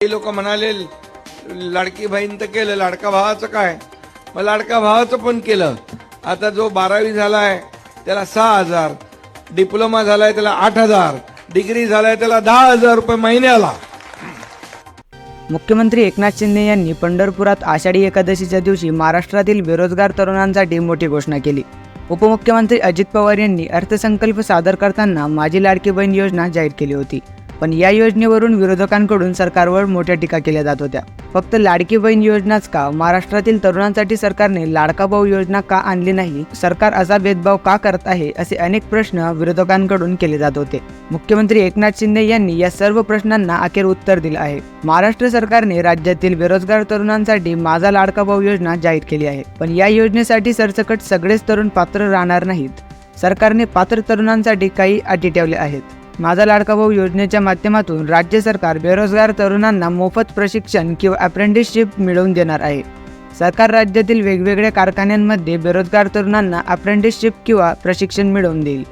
काही लोक म्हणाले लाडकी बहीण तर केलं लाडका भावाचं काय? मग लाडका भावाचं पण केलं. आता जो बारावी झालाय त्याला सहा हजार. डिप्लोमा झालाय त्याला आठ हजार. डिग्री झालाय त्याला दहा हजार रुपये महिन्याला. मुख्यमंत्री एकनाथ शिंदे यांनी पंढरपुरात आषाढी एकादशीच्या दिवशी महाराष्ट्रातील बेरोजगार तरुणांसाठी मोठी घोषणा केली. उपमुख्यमंत्री अजित पवार यांनी अर्थसंकल्प सादर करताना माझी लाडकी बहीण योजना जाहीर केली होती. पण या योजनेवरून विरोधकांकडून सरकारवर मोठ्या टीका केल्या जात होत्या. फक्त लाडकी बहीण योजनाच का? महाराष्ट्रातील तरुणांसाठी सरकारने लाडका भाऊ योजना का आणली नाही? सरकार असा भेदभाव का करत आहे? असे अनेक प्रश्न विरोधकांकडून केले जात होते. मुख्यमंत्री एकनाथ शिंदे यांनी या सर्व प्रश्नांना अखेर उत्तर दिलं आहे. महाराष्ट्र सरकारने राज्यातील बेरोजगार तरुणांसाठी माझा लाडका भाऊ योजना जाहीर केली आहे. पण या योजनेसाठी सरसकट सगळेच तरुण पात्र राहणार नाहीत. सरकारने पात्र तरुणांसाठी काही अटी ठेवल्या आहेत. माझा लाडका भाऊ योजनेच्या माध्यमातून राज्य सरकार बेरोजगार तरुणांना मोफत प्रशिक्षण किंवा अप्रेंटिसशिप मिळवून देणार आहे. सरकार राज्यातील वेगवेगळ्या कारखान्यांमध्ये बेरोजगार तरुणांना अप्रेंटिसशिप किंवा प्रशिक्षण मिळवून देईल.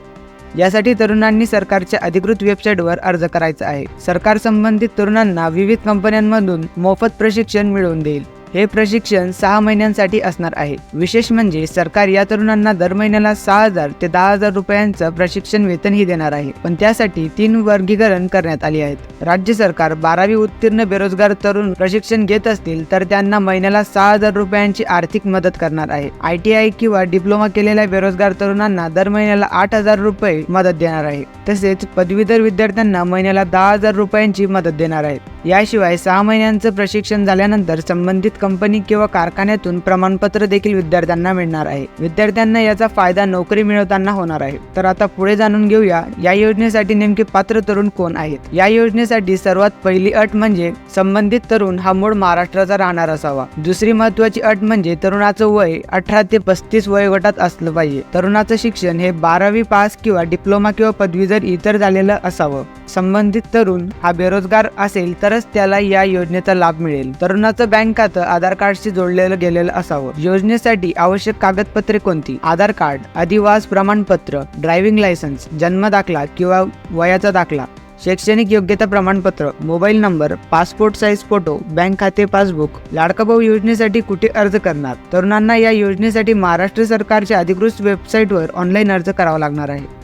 यासाठी तरुणांनी सरकारच्या अधिकृत वेबसाईटवर अर्ज करायचा आहे. सरकार संबंधित तरुणांना विविध कंपन्यांमधून मोफत प्रशिक्षण मिळवून देईल. हे प्रशिक्षण सहा महिन्यांसाठी असणार आहे. विशेष म्हणजे सरकार या तरुणांना दर महिन्याला सहा हजार ते दहा हजार रुपयांचं प्रशिक्षण वेतनही देणार आहे. पण त्यासाठी तीन वर्गीकरण करण्यात आली आहेत. राज्य सरकार बारावी उत्तीर्ण बेरोजगार तरुण प्रशिक्षण घेत असतील तर त्यांना महिन्याला सहा हजार रुपयांची आर्थिक मदत करणार आहे. आय टी आय किंवा डिप्लोमा केलेल्या बेरोजगार तरुणांना दर महिन्याला आठ हजार रुपये मदत देणार आहे. तसेच पदवीधर विद्यार्थ्यांना महिन्याला दहा हजार रुपयांची मदत देणार आहे याशिवाय सहा महिन्यांचं प्रशिक्षण झाल्यानंतर संबंधित कंपनी किंवा कारखान्यातून प्रमाणपत्र देखील विद्यार्थ्यांना मिळणार आहे. विद्यार्थ्यांना याचा फायदा नोकरी मिळवताना होणार आहे. तर आता पुढे जाणून घेऊया या योजनेसाठी नेमके पात्र तरुण कोण आहेत? या योजनेसाठी सर्वात पहिली अट म्हणजे संबंधित तरुण हा मूळ महाराष्ट्राचा राहणार असावा. दुसरी महत्वाची अट म्हणजे तरुणाचं वय अठरा ते पस्तीस वयोगटात असलं पाहिजे. तरुणाचं शिक्षण हे बारावी पास किंवा डिप्लोमा किंवा पदवीधर इतर झालेलं असावं. संबंधित तरुण हा बेरोजगार असेल तरच त्याला या योजनेचा लाभ मिळेल. तरुणाचं बँक खातं आधार कार्डशी जोडलेलं गेलेलं असावं. योजनेसाठी आवश्यक कागदपत्रे कोणती? आधार कार्ड अधिवास प्रमाणपत्र ड्रायव्हिंग लायसन्स जन्म दाखला किंवा वयाचा दाखला शैक्षणिक योग्यता प्रमाणपत्र mobile number passport size photo bank खाते पासबुक लाडका भाऊ योजनेसाठी कुठे अर्ज करणार? तरुणांना या योजनेसाठी महाराष्ट्र सरकारच्या अधिकृत वेबसाईटवर ऑनलाईन अर्ज करावा लागणार आहे.